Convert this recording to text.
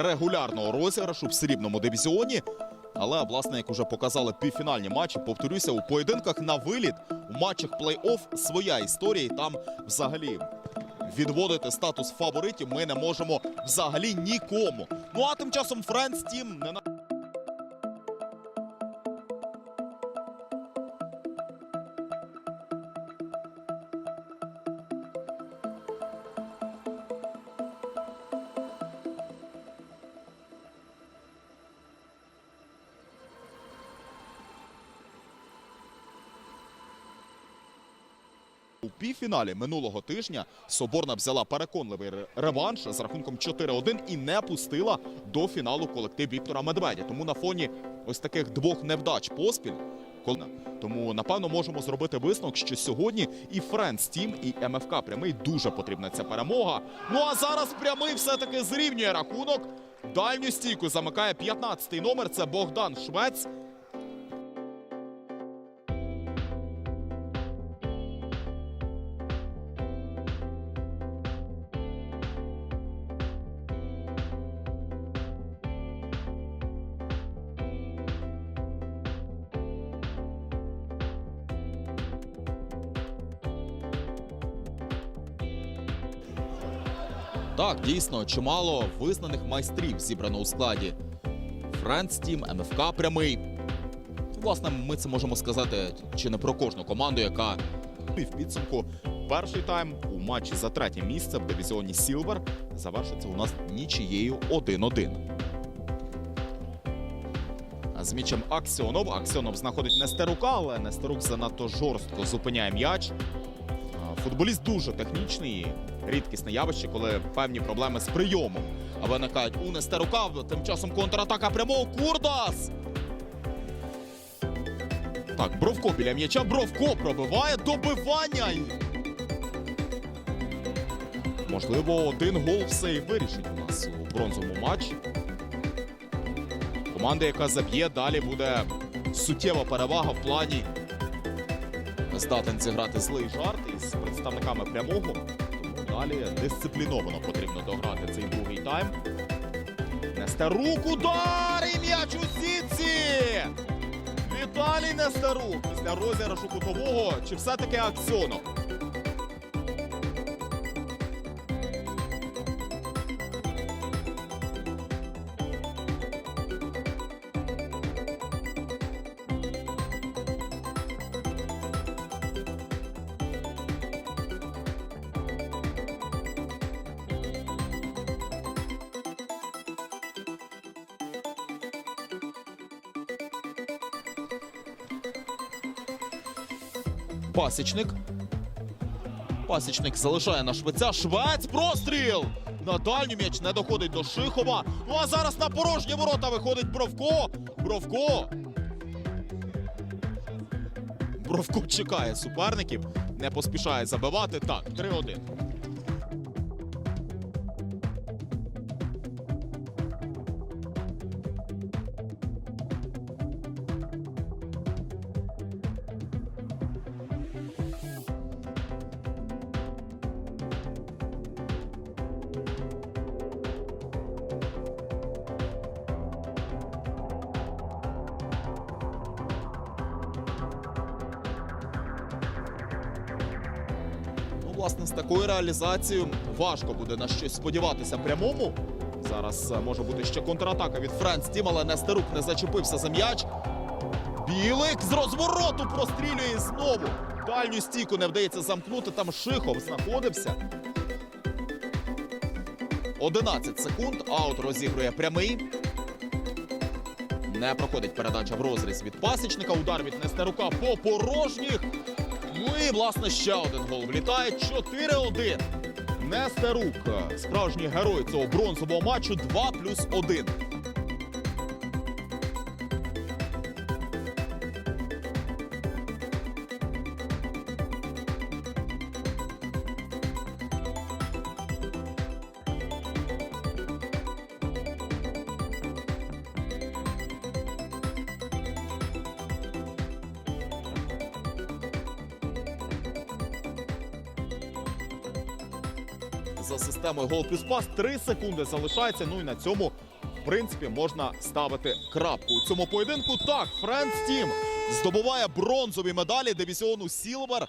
регулярного розіграшу в срібному дивізіоні. Але, власне, як уже показали півфінальні матчі, повторюся, у поєдинках на виліт, у матчах плей-офф своя історія. І там взагалі відводити статус фаворитів ми не можемо взагалі нікому. Ну а тим часом Френс Тім не на. У півфіналі минулого тижня Соборна взяла переконливий реванш з рахунком 4-1 і не пустила до фіналу колектив Віктора Медведя. Тому на фоні ось таких двох невдач поспіль. Тому напевно можемо зробити висновок, що сьогодні і Френс Тім, і МФК прямий дуже потрібна ця перемога. Ну а зараз прямий все-таки зрівнює рахунок. Дальню стійку замикає 15-й номер. Це Богдан Швець. Так, дійсно, чимало визнаних майстрів зібрано у складі. Френц Тім, МФК прямий. Власне, ми це можемо сказати чи не про кожну команду, яка і в підсумку перший тайм у матчі за третє місце в дивізіоні Сілвер завершиться у нас нічією 1-1. З м'ячем Аксіонов. Аксіонов знаходить Нестерука, але Нестерук занадто жорстко зупиняє м'яч. Футболіст дуже технічний, рідкісне явище, коли певні проблеми з прийомом виникають у Нестерука. Тим часом контратака прямого Курдас. Так, Бровко біля м'яча. Бровко пробиває добивання. Можливо, один гол все і вирішить у нас у бронзовому матчі. Команда, яка заб'є, далі буде суттєва перевага в плані здатен зіграти злий жарт із представниками прямого. Далі дисципліновано потрібно дограти цей другий тайм. Нестерук удар і м'яч у сітці! Віталій Нестерук після розіграшу кутового чи все-таки Аксьонов? Пасічник. Пасічник залишає на швеця. Швець простріл! На дальню м'яч не доходить до Шихова. Ну а зараз на порожні ворота виходить Бровко. Бровко. Бровко чекає суперників. Не поспішає забивати. Так, 3-1. Власне, з такою реалізацією важко буде на щось сподіватися прямому. Зараз е, може бути ще контратака від Френс Тім, але Нестерук не зачепився за м'яч. Білик з розвороту прострілює знову. Дальню стійку не вдається замкнути. Там Шихов знаходився. 11 секунд. Аут розігрує прямий. Не проходить передача в розріз від пасічника. Удар від Нестерука по порожніх. Ну і, власне, ще один гол влітає. 4-1. Нестерук, справжній герой цього бронзового матчу 2 плюс 1. За системою гол плюс пас. Три секунди залишається. Ну і на цьому, в принципі, можна ставити крапку у цьому поєдинку. Так, Френц Тім здобуває бронзові медалі дивізіону Сілвер.